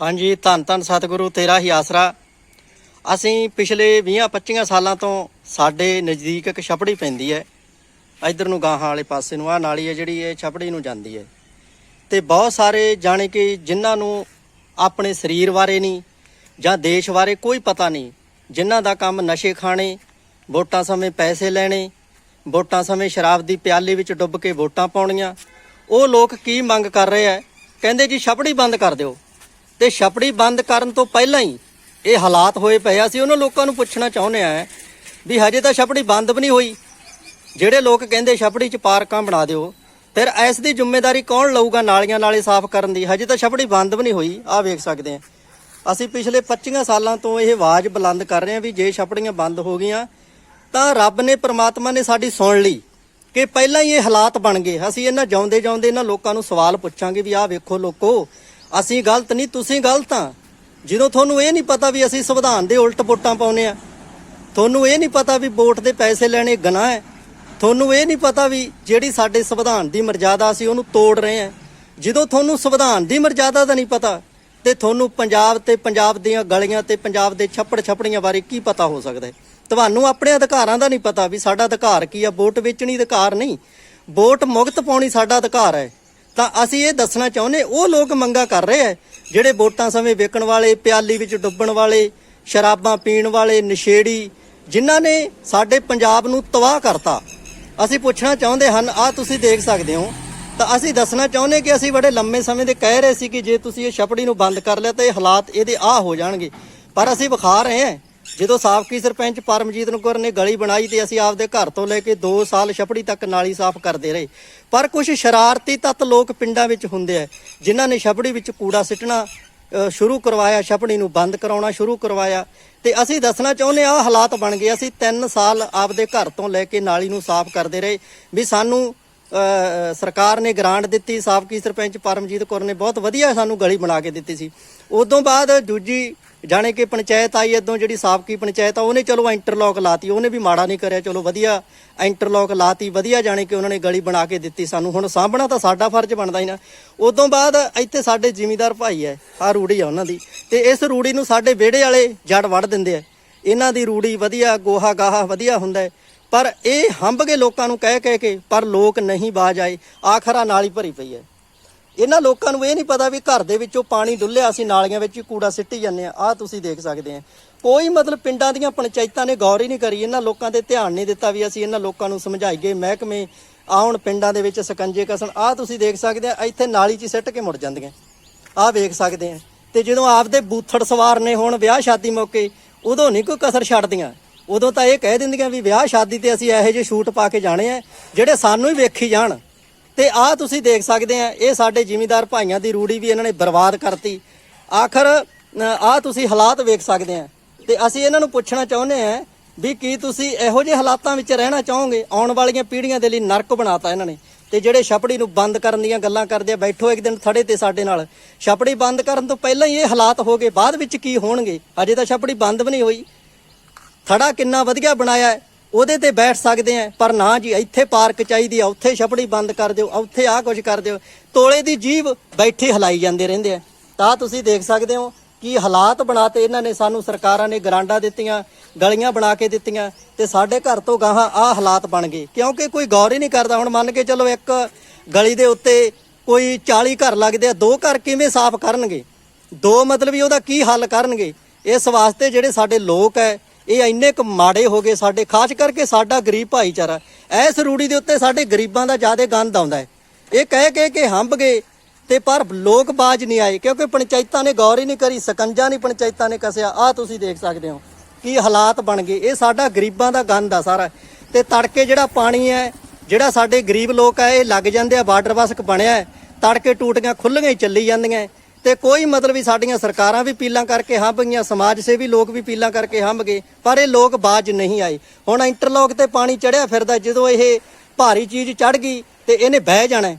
ਹਾਂਜੀ, ਧੰਨ ਧੰਨ ਸਤਿਗੁਰੂ, ਤੇਰਾ ਹੀ ਆਸਰਾ। ਅਸੀਂ ਪਿਛਲੇ 20-25 ਸਾਲਾਂ ਤੋਂ ਸਾਡੇ ਨਜ਼ਦੀਕ ਇੱਕ ਛਪੜੀ ਪੈਂਦੀ ਹੈ। ਇਧਰ ਨੂੰ ਗਾਹਾਂ ਵਾਲੇ ਪਾਸੇ ਨੂੰ ਆ ਨਾਲੀ ਹੈ ਜਿਹੜੀ, ਇਹ ਛਪੜੀ ਨੂੰ ਜਾਂਦੀ ਹੈ। ਤੇ ਬਹੁਤ ਸਾਰੇ ਜਾਣੇ ਕਿ ਜਿਨ੍ਹਾਂ ਨੂੰ ਆਪਣੇ ਸਰੀਰ ਬਾਰੇ ਨਹੀਂ ਜਾਂ ਦੇਸ਼ ਬਾਰੇ ਕੋਈ ਪਤਾ ਨਹੀਂ, ਜਿਨ੍ਹਾਂ ਦਾ ਕੰਮ ਨਸ਼ੇ ਖਾਣੇ, ਵੋਟਾਂ ਸਮੇਂ ਪੈਸੇ ਲੈਣੇ, ਵੋਟਾਂ ਸਮੇਂ ਸ਼ਰਾਬ ਦੀ ਪਿਆਲੀ ਵਿੱਚ ਡੁੱਬ ਕੇ ਵੋਟਾਂ ਪਾਉਣੀਆਂ, ਉਹ ਲੋਕ ਕੀ ਮੰਗ ਕਰ ਰਹੇ ਆ ਕਹਿੰਦੇ ਜੀ, ਛਪੜੀ ਬੰਦ ਕਰ ਦਿਓ। ਤੇ ਛਪੜੀ ਬੰਦ ਕਰਨ ਤੋਂ ਪਹਿਲਾਂ ਹੀ ਇਹ ਹਾਲਾਤ ਹੋਏ ਪਏ ਆ। ਅਸੀਂ ਉਹਨਾਂ ਲੋਕਾਂ ਨੂੰ ਪੁੱਛਣਾ ਚਾਹੁੰਦੇ ਆ ਵੀ ਹਜੇ ਤਾਂ ਛਪੜੀ ਬੰਦ ਵੀ ਨਹੀਂ ਹੋਈ। ਜਿਹੜੇ ਲੋਕ ਕਹਿੰਦੇ ਛਪੜੀ 'ਚ ਪਾਰਕਾਂ ਬਣਾ ਦਿਓ, ਫਿਰ ਇਸ ਦੀ ਜ਼ਿੰਮੇਵਾਰੀ ਕੌਣ ਲਊਗਾ ਨਾਲੀਆਂ ਨਾਲੇ ਸਾਫ਼ ਕਰਨ ਦੀ? ਹਜੇ ਤਾਂ ਛਪੜੀ ਬੰਦ ਵੀ ਨਹੀਂ ਹੋਈ। ਆਹ ਵੇਖ ਸਕਦੇ ਆ। ਅਸੀਂ ਪਿਛਲੇ 25 ਸਾਲਾਂ ਤੋਂ ਇਹ ਆਵਾਜ਼ ਬੁਲੰਦ ਕਰ ਰਹੇ ਹਾਂ ਵੀ ਜੇ ਛਪੜੀਆਂ ਬੰਦ ਹੋ ਗਈਆਂ, ਤਾਂ ਰੱਬ ਨੇ, ਪ੍ਰਮਾਤਮਾ ਨੇ ਸਾਡੀ ਸੁਣ ਲਈ ਕਿ ਪਹਿਲਾਂ ਹੀ ਇਹ ਹਾਲਾਤ ਬਣ ਗਏ। ਅਸੀਂ ਇਹਨਾਂ ਜਾਉਂਦੇ ਜਾਉਂਦੇ ਇਹਨਾਂ ਲੋਕਾਂ ਨੂੰ ਸਵਾਲ ਪੁੱਛਾਂਗੇ ਵੀ ਆਹ ਵੇਖੋ ਲੋਕੋ ਅਸੀਂ ਗਲਤ ਨਹੀਂ, ਤੁਸੀਂ ਗਲਤ ਆ। ਜਦੋਂ ਤੁਹਾਨੂੰ ਇਹ ਨਹੀਂ ਪਤਾ ਵੀ ਅਸੀਂ ਸੰਵਿਧਾਨ ਦੇ ਉਲਟ ਵੋਟਾਂ ਪਾਉਨੇ ਆ, ਤੁਹਾਨੂੰ ਇਹ ਨਹੀਂ ਪਤਾ ਵੀ ਵੋਟ ਦੇ ਪੈਸੇ ਲੈਣੇ ਗੁਨਾਹ ਹੈ। ਤੁਹਾਨੂੰ ਇਹ ਨਹੀਂ ਪਤਾ ਵੀ ਜਿਹੜੀ ਸਾਡੇ ਸੰਵਿਧਾਨ ਦੀ ਮਰਜ਼ਾਦਾ ਅਸੀਂ ਉਹਨੂੰ ਤੋੜ ਰਹੇ ਹਾਂ ਜਦੋਂ ਤੁਹਾਨੂੰ ਸੰਵਿਧਾਨ ਦੀ ਮਰਜ਼ਾਦਾ ਦਾ ਨਹੀਂ ਪਤਾ, ਤੇ ਤੁਹਾਨੂੰ ਪੰਜਾਬ ਤੇ ਪੰਜਾਬ ਦੀਆਂ ਗਲੀਆਂ ਤੇ ਪੰਜਾਬ ਦੇ ਛੱਪੜ ਛੱਪੜੀਆਂ ਬਾਰੇ ਕੀ ਪਤਾ ਹੋ ਸਕਦਾ ਹੈ? ਤੁਹਾਨੂੰ ਆਪਣੇ ਅਧਿਕਾਰਾਂ ਦਾ ਨਹੀਂ ਪਤਾ ਵੀ ਸਾਡਾ ਅਧਿਕਾਰ ਕੀ ਆ? ਵੋਟ ਵੇਚਣੀ ਅਧਿਕਾਰ ਨਹੀਂ। ਵੋਟ ਮੁਕਤ ਪਾਉਣੀ ਸਾਡਾ ਅਧਿਕਾਰ ਹੈ। ਤਾਂ ਅਸੀਂ ਇਹ ਦੱਸਣਾ ਚਾਹੁੰਦੇ, ਉਹ ਲੋਕ ਮੰਗਾ ਕਰ ਰਹੇ ਆ, ਜਿਹੜੇ ਵੋਟਾਂ ਸਮੇਂ ਵੇਚਣ ਵਾਲੇ, ਪਿਆਲੀ ਵਿੱਚ ਡੁੱਬਣ ਵਾਲੇ, ਸ਼ਰਾਬਾਂ ਪੀਣ ਵਾਲੇ, ਨਸ਼ੇੜੀ, ਜਿਨ੍ਹਾਂ ਨੇ ਸਾਡੇ ਪੰਜਾਬ ਨੂੰ ਤਬਾਹ ਕਰਤਾ। ਅਸੀਂ ਪੁੱਛਣਾ ਚਾਹੁੰਦੇ ਹਨ ਆ ਤੁਸੀਂ ਦੇਖ ਸਕਦੇ ਹੋ, ਤਾਂ ਅਸੀਂ ਦੱਸਣਾ ਚਾਹੁੰਦੇ ਕਿ ਅਸੀਂ ਬੜੇ ਲੰਮੇ ਸਮੇਂ ਦੇ ਕਹਿ ਰਹੇ ਸੀ ਕਿ ਜੇ ਤੁਸੀਂ ਇਹ ਛਪੜੀ ਨੂੰ ਬੰਦ ਕਰ ਲਿਆ, ਤਾਂ ਇਹ ਹਾਲਾਤ ਇਹਦੇ ਆ ਹੋ ਜਾਣਗੇ। ਪਰ ਅਸੀਂ ਵਿਖਾ ਰਹੇ ਹਾਂ ਜਦੋਂ ਸਾਬਕੀ ਸਰਪੰਚ ਪਰਮਜੀਤ ਨਗਰ ਨੇ ਗਲੀ ਬਣਾਈ ਤੇ ਅਸੀਂ ਆਪਦੇ ਘਰ ਤੋਂ ਲੈ ਕੇ 2 ਸਾਲ ਛਪੜੀ ਤੱਕ ਨਾਲੀ ਸਾਫ਼ ਕਰਦੇ ਰਹੇ। ਪਰ ਕੁਝ ਸ਼ਰਾਰਤੀ ਤੱਤ ਲੋਕ ਪਿੰਡਾਂ ਵਿੱਚ ਹੁੰਦੇ ਆ, ਜਿਨ੍ਹਾਂ ਨੇ ਛਪੜੀ ਵਿੱਚ ਕੂੜਾ ਸਿੱਟਣਾ ਸ਼ੁਰੂ ਕਰਵਾਇਆ, ਛਪੜੀ ਨੂੰ ਬੰਦ ਕਰਾਉਣਾ ਸ਼ੁਰੂ ਕਰਵਾਇਆ। ਤੇ ਅਸੀਂ ਦੱਸਣਾ ਚਾਹੁੰਦੇ ਆ ਹਾਲਾਤ ਬਣ ਗਏ। ਅਸੀਂ 3 ਸਾਲ ਆਪਦੇ ਘਰ ਤੋਂ ਲੈ ਕੇ ਨਾਲੀ ਨੂੰ ਸਾਫ਼ ਕਰਦੇ ਰਹੇ। ਵੀ ਸਾਨੂੰ ਸਰਕਾਰ ਨੇ ਗ੍ਰਾਂਟ ਦਿੱਤੀ, ਸਾਬਕੀ ਸਰਪੰਚ ਪਰਮਜੀਤ ਕੌਰ ਨੇ ਬਹੁਤ ਵਧੀਆ ਸਾਨੂੰ ਗਲੀ ਬਣਾ ਕੇ ਦਿੱਤੀ ਸੀ। ਉਦੋਂ ਬਾਅਦ ਦੂਜੀ ਜਾਣੇ ਕਿ ਪੰਚਾਇਤ ਆਈ, ਇਦੋਂ ਜਿਹੜੀ ਸਾਬਕੀ ਪੰਚਾਇਤ ਆ, ਉਹਨੇ ਚਲੋ ਇੰਟਰਲੌਕ ਲਾਤੀ, ਉਹਨੇ ਵੀ ਮਾੜਾ ਨਹੀਂ ਕਰਿਆ, ਚਲੋ ਵਧੀਆ ਇੰਟਰਲੌਕ ਲਾਤੀ, ਵਧੀਆ ਜਾਣੇ ਕਿ ਉਹਨਾਂ ਨੇ ਗਲੀ ਬਣਾ ਕੇ ਦਿੱਤੀ ਸਾਨੂੰ। ਹੁਣ ਸਾਂਭਣਾ ਤਾਂ ਸਾਡਾ ਫਰਜ਼ ਬਣਦਾ ਹੀ ਨਾ। ਉਦੋਂ ਬਾਅਦ ਇੱਥੇ ਸਾਡੇ ਜ਼ਿਮੀਦਾਰ ਭਾਈ ਐ ਆ ਰੂੜੀ ਆ ਉਹਨਾਂ ਦੀ, ਤੇ ਇਸ ਰੂੜੀ ਨੂੰ ਸਾਡੇ ਵਿਹੜੇ ਵਾਲੇ ਜੜ ਵੜ ਦਿੰਦੇ ਆ। ਇਹਨਾਂ ਦੀ ਰੂੜੀ ਵਧੀਆ ਗੋਹਾ ਗਾਹਾ ਵਧੀਆ ਹੁੰਦਾ ਹੈ। ਪਰ ਇਹ ਹੰਬ ਗਏ ਲੋਕਾਂ ਨੂੰ ਕਹਿ ਕਹਿ ਕੇ, ਪਰ ਲੋਕ ਨਹੀਂ ਬਾਜ ਆਏ। ਆਖਰਾ ਨਾਲੀ ਭਰੀ ਪਈ ਹੈ। ਇਹਨਾਂ ਲੋਕਾਂ ਨੂੰ ਇਹ ਨਹੀਂ ਪਤਾ ਵੀ ਘਰ ਦੇ ਵਿੱਚੋਂ ਪਾਣੀ ਡੁੱਲਿਆ, ਅਸੀਂ ਨਾਲੀਆਂ ਵਿੱਚ ਹੀ ਕੂੜਾ ਸਿੱਟੀ ਜਾਂਦੇ ਆ ਆਹ ਤੁਸੀਂ ਦੇਖ ਸਕਦੇ ਆ ਕੋਈ ਮਤਲਬ ਪਿੰਡਾਂ ਦੀਆਂ ਪੰਚਾਇਤਾਂ ਨੇ ਗੌਰ ਹੀ ਨਹੀਂ ਕਰੀ। ਇਹਨਾਂ ਲੋਕਾਂ ਤੇ ਧਿਆਨ ਨਹੀਂ ਦਿੱਤਾ ਵੀ ਅਸੀਂ ਇਹਨਾਂ ਲੋਕਾਂ ਨੂੰ ਸਮਝਾਈਏ। ਮਹਿਕਮੇ ਆਉਣ ਪਿੰਡਾਂ ਦੇ ਵਿੱਚ ਸਕੰਜੇ ਕਸਣ। ਆਹ ਤੁਸੀਂ ਦੇਖ ਸਕਦੇ ਆ ਇੱਥੇ ਨਾਲੀ 'ਚ ਹੀ ਸਿੱਟ ਕੇ ਮੁੜ ਜਾਂਦੀਆਂ। ਆਹ ਵੇਖ ਸਕਦੇ ਆ ਤੇ ਜਦੋਂ ਆਪਦੇ ਬੂਥੜ ਸਵਾਰ ਨੇ ਹੁਣ ਵਿਆਹ ਸ਼ਾਦੀ ਮੌਕੇ, ਉਦੋਂ ਨਹੀਂ ਕੋਈ ਕਸਰ ਛੱਡਦੀਆਂ। ਉਦੋਂ ਤਾਂ ਇਹ ਕਹਿ ਦਿੰਦੀਆਂ ਵੀ ਵਿਆਹ ਸ਼ਾਦੀ ਤੇ ਅਸੀਂ ਇਹੋ ਜਿਹੇ ਸ਼ੂਟ ਪਾ ਕੇ ਜਾਣੇ ਆ, ਜਿਹੜੇ ਸਾਨੂੰ ਹੀ ਵੇਖੀ ਜਾਣ। ਤੇ ਆਹ ਤੁਸੀਂ ਦੇਖ ਸਕਦੇ ਆ, ਇਹ ਸਾਡੇ ਜ਼ਿਮੀਂਦਾਰ ਭਾਈਆਂ ਦੀ ਰੂੜੀ ਵੀ ਇਹਨਾਂ ਨੇ ਬਰਬਾਦ ਕਰਤੀ। ਆਖਰ ਆਹ ਤੁਸੀਂ ਹਾਲਾਤ ਵੇਖ ਸਕਦੇ ਆ। ਤੇ ਅਸੀਂ ਇਹਨਾਂ ਨੂੰ ਪੁੱਛਣਾ ਚਾਹੁੰਦੇ ਆ ਵੀ ਕੀ ਤੁਸੀਂ ਇਹੋ ਜਿਹੇ ਹਾਲਾਤਾਂ ਵਿੱਚ ਰਹਿਣਾ ਚਾਹੋਗੇ? ਆਉਣ ਵਾਲੀਆਂ ਪੀੜ੍ਹੀਆਂ ਦੇ ਲਈ ਨਰਕ ਬਣਾਤਾ ਇਹਨਾਂ ਨੇ। ਤੇ ਜਿਹੜੇ ਛਪੜੀ ਨੂੰ ਬੰਦ ਕਰਨ ਦੀਆਂ ਗੱਲਾਂ ਕਰਦੇ ਆ, ਬੈਠੋ ਇੱਕ ਦਿਨ ਥੜੇ ਤੇ ਸਾਡੇ ਨਾਲ। ਛਪੜੀ ਬੰਦ ਕਰਨ ਤੋਂ ਪਹਿਲਾਂ ਹੀ ਇਹ ਹਾਲਾਤ ਹੋ ਗਏ, ਬਾਅਦ ਵਿੱਚ ਕੀ ਹੋਣਗੇ? ਅਜੇ ਤਾਂ ਛਪੜੀ ਬੰਦ ਵੀ ਨਹੀਂ ਹੋਈ। ਥੜਾ ਕਿੰਨਾ ਵਧੀਆ ਬਣਾਇਆ ਹੈ, ਉਹਦੇ ਤੇ ਬੈਠ ਸਕਦੇ ਆ ਪਰ ਨਾ ਜੀ, ਇੱਥੇ ਪਾਰਕ ਚਾਹੀਦੀ ਆ, ਉੱਥੇ ਛਪੜੀ ਬੰਦ ਕਰ ਦਿਓ ਉੱਥੇ ਆਹ ਕੁਝ ਕਰ ਦਿਓ। ਤੋਲੇ ਦੀ ਜੀਭ ਬੈਠੇ ਹਲਾਈ ਜਾਂਦੇ ਰਹਿੰਦੇ ਆ। ਤਾਂ ਤੁਸੀਂ ਦੇਖ ਸਕਦੇ ਹੋ ਕਿ ਹਾਲਾਤ ਬਣਾਤੇ ਇਹਨਾਂ ਨੇ, ਸਾਨੂੰ ਸਰਕਾਰਾਂ ਨੇ ਗਰਾਂਡਾਂ ਦਿੱਤੀਆਂ, ਗਲੀਆਂ ਬਣਾ ਕੇ ਦਿੱਤੀਆਂ, ਤੇ ਸਾਡੇ ਘਰ ਤੋਂ ਗਾਹਾਂ ਆਹ ਹਾਲਾਤ ਬਣ ਗਏ। ਕਿਉਂਕਿ ਕੋਈ ਗੌਰ ਹੀ ਨਹੀਂ ਕਰਦਾ, ਹੁਣ ਮੰਨ ਕੇ ਚਲੋ ਇੱਕ ਗਲੀ ਦੇ ਉੱਤੇ ਕੋਈ 40 ਘਰ ਲੱਗਦੇ ਆ, ਦੋ ਘਰ ਕਿਵੇਂ ਸਾਫ਼ ਕਰਨਗੇ? ਦੋ ਮਤਲਬ ਵੀ ਉਹਦਾ ਕੀ ਹੱਲ ਕਰਨਗੇ? ਇਸ ਵਾਸਤੇ ਜਿਹੜੇ ਸਾਡੇ ਲੋਕ ਹੈ ਇਹ ਇੰਨੇ ਕੁ ਮਾੜੇ ਹੋ ਗਏ ਸਾਡੇ, ਖਾਸ ਕਰਕੇ ਸਾਡਾ ਗਰੀਬ ਭਾਈਚਾਰਾ। ਐਸ ਰੂੜੀ ਦੇ ਉੱਤੇ ਸਾਡੇ ਗਰੀਬਾਂ ਦਾ ਜ਼ਿਆਦਾ ਗੰਦ ਆਉਂਦਾ ਹੈ। ਇਹ ਕਹਿ ਕੇ ਕਿ ਹੰਬ ਗਏ ਤੇ ਪਰ ਲੋਕ ਬਾਜ ਨਹੀਂ ਆਏ, ਕਿਉਂਕਿ ਪੰਚਾਇਤਾਂ ਨੇ ਗੌਰ ਹੀ ਨਹੀਂ ਕਰੀ, ਸਕੰਜਾ ਨਹੀਂ ਪੰਚਾਇਤਾਂ ਨੇ ਕਸਿਆ। ਆਹ ਤੁਸੀਂ ਦੇਖ ਸਕਦੇ ਹੋ ਕੀ ਹਾਲਾਤ ਬਣ ਗਏ। ਇਹ ਸਾਡਾ ਗਰੀਬਾਂ ਦਾ ਗੰਦ ਆ ਸਾਰਾ। ਤੇ ਤੜਕੇ ਜਿਹੜਾ ਪਾਣੀ ਹੈ, ਜਿਹੜਾ ਸਾਡੇ ਗਰੀਬ ਲੋਕ ਆ, ਇਹ ਲੱਗ ਜਾਂਦੇ ਆ, ਬਾਰਡਰ ਵਾਸਕ ਬਣਿਆ ਤੜਕੇ ਟੂਟੀਆਂ ਖੁੱਲੀਆਂ ਹੀ ਚੱਲੀ ਜਾਂਦੀਆਂ ਤੇ ਕੋਈ ਮਤਲਬ ਵੀ ਸਾਡੀਆਂ ਸਰਕਾਰਾਂ ਵੀ ਪੀਲਾਂ ਕਰਕੇ ਹੰਭ ਗਈਆਂ, ਸਮਾਜ ਸੇਵੀ ਲੋਕ ਵੀ ਪੀਲਾਂ ਕਰਕੇ ਹੰਭ ਗਏ, ਪਰ ਇਹ ਲੋਕ ਬਾਜ ਨਹੀਂ ਆਏ। ਹੁਣ ਇੰਟਰਲੋਕ ਤੇ ਪਾਣੀ ਚੜਿਆ ਫਿਰਦਾ ਜਦੋਂ ਇਹ ਭਾਰੀ ਚੀਜ਼ ਚੜ ਗਈ ਤੇ ਇਹਨੇ ਬਹਿ ਜਾਣਾ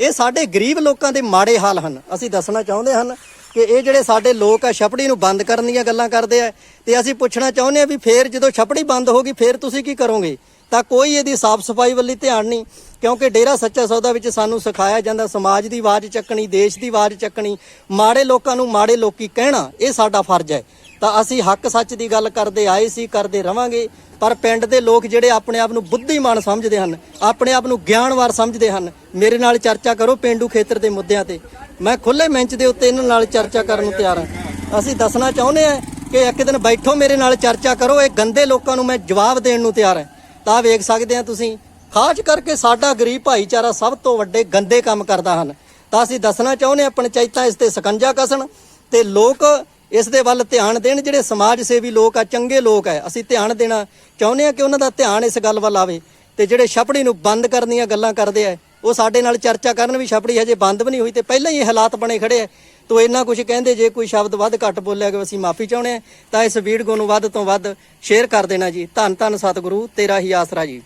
ਇਹ ਸਾਡੇ ਗਰੀਬ ਲੋਕਾਂ ਦੇ ਮਾੜੇ ਹਾਲ ਹਨ। ਅਸੀਂ ਦੱਸਣਾ ਚਾਹੁੰਦੇ ਹਨ ਕਿ ਇਹ ਜਿਹੜੇ ਸਾਡੇ ਲੋਕ ਆ, ਛਪੜੀ ਨੂੰ ਬੰਦ ਕਰਨ ਦੀਆਂ ਗੱਲਾਂ ਕਰਦੇ ਆ, ਤੇ ਅਸੀਂ ਪੁੱਛਣਾ ਚਾਹੁੰਦੇ ਆ ਵੀ ਫੇਰ ਜਦੋਂ ਛਪੜੀ ਬੰਦ ਹੋ ਗਈ, ਫੇਰ ਤੁਸੀਂ ਕੀ ਕਰੋਗੇ? ਤਾਂ ਕੋਈ ਇਹਦੀ ਸਾਫ਼ ਸਫ਼ਾਈ ਵੱਲ ਧਿਆਨ ਨਹੀਂ, ਕਿਉਂਕਿ ਡੇਰਾ ਸੱਚਾ ਸੌਦਾ ਵਿੱਚ ਸਾਨੂੰ ਸਿਖਾਇਆ ਜਾਂਦਾ, ਸਮਾਜ ਦੀ ਆਵਾਜ਼ ਚੱਕਣੀ, ਦੇਸ਼ ਦੀ ਆਵਾਜ਼ ਚੱਕਣੀ, ਮਾੜੇ ਲੋਕਾਂ ਨੂੰ ਮਾੜੇ ਲੋਕੀ ਕਹਿਣਾ, ਇਹ ਸਾਡਾ ਫਰਜ਼ ਹੈ। ਤਾਂ ਅਸੀਂ ਹੱਕ ਸੱਚ ਦੀ ਗੱਲ ਕਰਦੇ ਆਏ ਸੀ, ਕਰਦੇ ਰਵਾਂਗੇ, ਪਰ ਪਿੰਡ ਦੇ ਲੋਕ ਜਿਹੜੇ ਆਪਣੇ ਆਪ ਨੂੰ ਬੁੱਧੀਮਾਨ ਸਮਝਦੇ ਹਨ, ਆਪਣੇ ਆਪ ਨੂੰ ਗਿਆਨਵਾਰ ਸਮਝਦੇ ਹਨ, ਮੇਰੇ ਨਾਲ ਚਰਚਾ ਕਰੋ ਪਿੰਡੂ ਖੇਤਰ ਦੇ ਮੁੱਦਿਆਂ ਤੇ। ਮੈਂ ਖੁੱਲੇ ਮੰਚ ਦੇ ਉੱਤੇ ਇਹਨਾਂ ਨਾਲ ਚਰਚਾ ਕਰਨ ਨੂੰ ਤਿਆਰ ਹਾਂ। ਅਸੀਂ ਦੱਸਣਾ ਚਾਹੁੰਦੇ ਹਾਂ ਕਿ ਇੱਕ ਦਿਨ ਬੈਠੋ ਮੇਰੇ ਨਾਲ, ਚਰਚਾ ਕਰੋ, ਇਹ ਗੰਦੇ ਲੋਕਾਂ ਨੂੰ ਮੈਂ ਜਵਾਬ ਦੇਣ ਨੂੰ ਤਿਆਰ ਹਾਂ। ਤਾਂ ਵੇਖ ਸਕਦੇ ਆ ਤੁਸੀਂ। ਖਾਸ ਕਰਕੇ ਸਾਡਾ ਗਰੀਬ ਭਾਈਚਾਰਾ ਸਭ ਤੋਂ ਵੱਡੇ ਗੰਦੇ ਕੰਮ ਕਰਦਾ ਹਨ। ਤਾਂ ਅਸੀਂ ਦੱਸਣਾ ਚਾਹੁੰਦੇ ਹਾਂ, ਪੰਚਾਇਤਾਂ ਇਸ ਤੇ ਸਕੰਜਾ ਕਸਣ ਤੇ ਲੋਕ ਇਸ ਦੇ ਵੱਲ ਧਿਆਨ ਦੇਣ, ਜਿਹੜੇ ਸਮਾਜ ਸੇਵੀ ਲੋਕ ਆ, ਚੰਗੇ ਲੋਕ ਆ, ਅਸੀਂ ਧਿਆਨ ਦੇਣਾ ਚਾਹੁੰਦੇ ਹਾਂ ਕਿ ਉਹਨਾਂ ਦਾ ਧਿਆਨ ਇਸ ਗੱਲ ਵੱਲ ਆਵੇ ਤੇ ਜਿਹੜੇ ਛਪੜੀ ਨੂੰ ਬੰਦ ਕਰਨ ਦੀਆਂ ਗੱਲਾਂ ਕਰਦੇ ਆ ਉਹ ਸਾਡੇ ਨਾਲ ਚਰਚਾ ਕਰਨ ਵੀ ਛਪੜੀ ਹਜੇ ਬੰਦ ਵੀ ਨਹੀਂ ਹੋਈ ਤੇ ਪਹਿਲਾਂ ਹੀ ਇਹ ਹਾਲਾਤ ਬਣੇ ਖੜੇ ਆ। ਤੋ ਇੰਨਾ ਕੁਝ ਕਹਿੰਦੇ, ਜੇ ਕੋਈ ਸ਼ਬਦ ਵੱਧ ਘੱਟ ਬੋਲਿਆ ਕਿ ਅਸੀਂ ਮਾਫੀ ਚਾਹੁੰਦੇ ਆ ਤਾਂ ਇਸ ਵੀਡੀਓ ਨੂੰ ਵੱਧ ਤੋਂ ਵੱਧ ਸ਼ੇਅਰ ਕਰ ਦੇਣਾ ਜੀ। ਧੰਨ ਧੰਨ ਸਤਿਗੁਰੂ, ਤੇਰਾ ਹੀ ਆਸਰਾ ਜੀ।